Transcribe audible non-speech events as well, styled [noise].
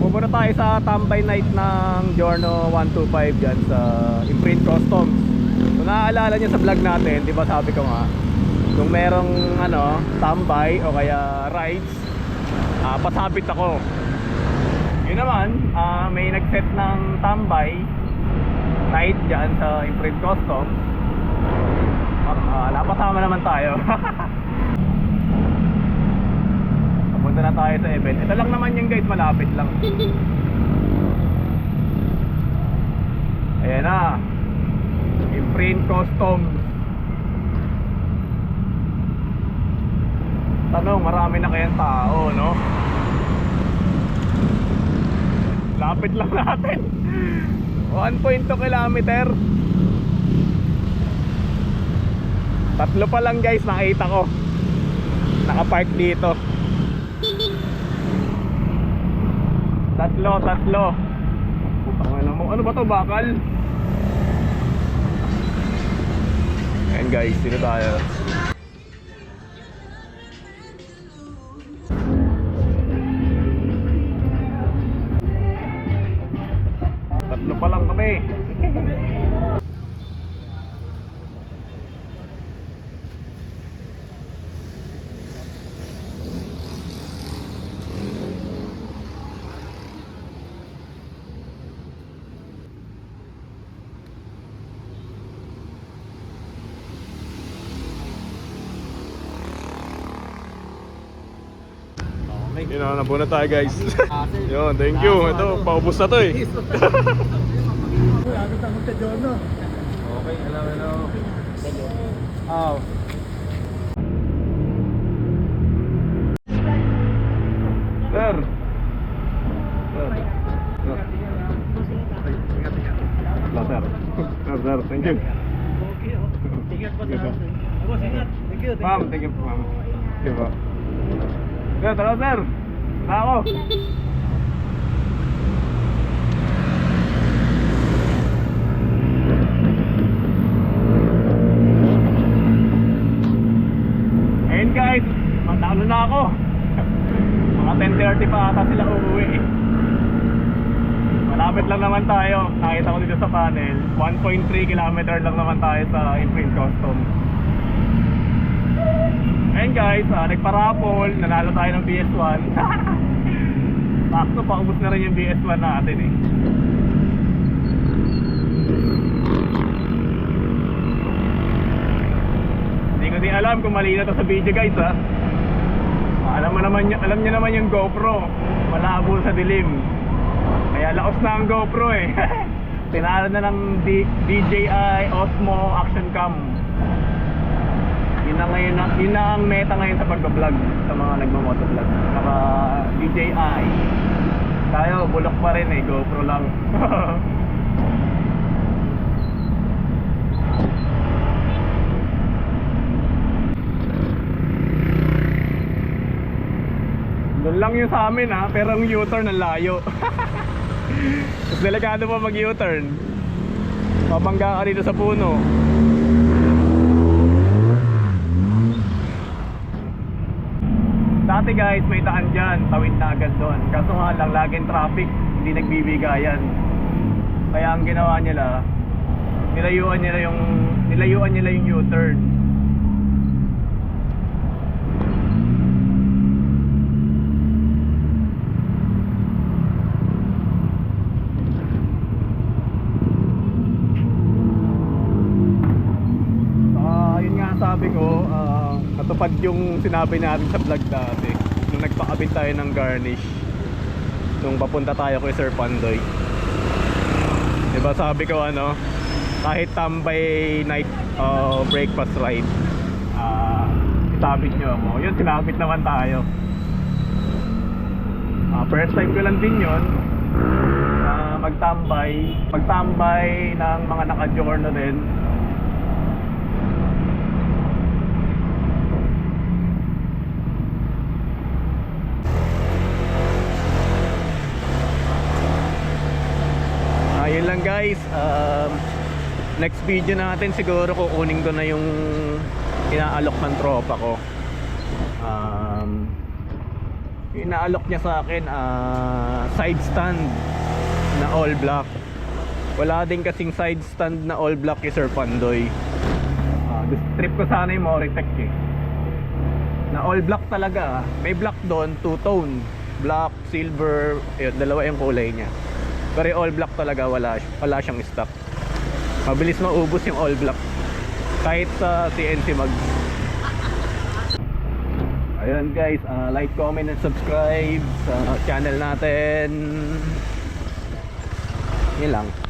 pupunta tayo sa tambay night ng Giorno 125 dyan sa Imprint Customs. Kung naaalala nyo sa vlog natin, di ba sabi ko nga, kung merong ano, tambay o kaya rides, ah, pasabit ako. Yun naman, ah, may nag-set ng tambay night dyan sa Imprint Customs. Ah, napasama naman tayo. [laughs] Papunta na tayo sa event. Ito lang naman yung guys, malapit lang. Ayan na. Imprint Customs. Tanong, marami na kayang tao, no? Lapit lang [laughs] natin. 1.2 kilometer. Tatlo pa lang guys, nakita ko. Nakapark dito. Tatlo, tatlo. Putang ina mo. Ano ba to, bakal? Ayan guys, sino tayo? Tatlo pa lang kami. Yun na, nabuna tayo guys. [laughs] Yun, thank you. Ito, paubos na to eh. Lagi sa magka-jono. Okay, hello, hello. Oh. Sir. Sir. Sir. Sir, sir, thank you. Sige, sa sir. Ingat. Thank you. Ma'am, thank you po, ma'am. Sir, tara, sir. Na ako. Guys, matalo na ako. Mga 10.30 pa ata sila uuwi. Malapit lang naman tayo. Nakita ko dito sa panel. 1.3 kilometer lang naman tayo sa Imprint Customs. Guys, ah, nagparapol, nanalo tayo ng BS1. [laughs] Sakto, paubos na rin yung BS1 natin eh. Hindi ko din alam kung mali na to sa video guys ha. Ah, Alam mo naman, alam niyo naman yung GoPro, malabo sa dilim. Kaya laos na ang GoPro eh. [laughs] Tinalo na ng DJI Osmo Action Cam. Yun na ngayon, na- yun ang meta ngayon sa pagbablog sa mga nagmamotovlog. Saka DJI. Tayo, bulok pa rin eh, GoPro lang. [laughs] Doon lang yung sa amin ha, pero ang U-turn ang layo. [laughs] Mas delikado pa mag U-turn. Pabangga ka dito sa puno. Dati guys, may daan dyan, tawid na agad doon. Kaso nga lang, laging traffic, hindi nagbibigayan. Kaya ang ginawa nila, nilayuan nila yung nilayuan nila yung U-turn. Ah, sabi ko, ah, natupad yung sinabi natin sa vlog dati nung nagpakabit tayo ng garnish nung papunta tayo kay Sir Pandoy. 'Di ba sabi ko ano, kahit tambay night uh, breakfast ride, ah, itabit nyo ako. Yun, sinabit naman tayo. Ah, first time ko lang din yun na magtambay, magtambay ng mga naka-journal din Ayun lang guys. Um, next video natin siguro kukunin ko na yung inaalok ng tropa ko. Um, inaalok niya sa akin, ah, side stand na all black. Wala din kasing side stand na all black yung Sir Pandoy. Gusto- trip ko sana yung Moritech eh. Na all black talaga. ah. May black doon, two tone. Black, silver, yun, dalawa yung kulay niya. Pero all black talaga wala, wala siyang stock. Mabilis maubos yung all black. Kahit sa CNC mag Ayun guys, ah, like, comment, and subscribe sa channel natin. Yun lang.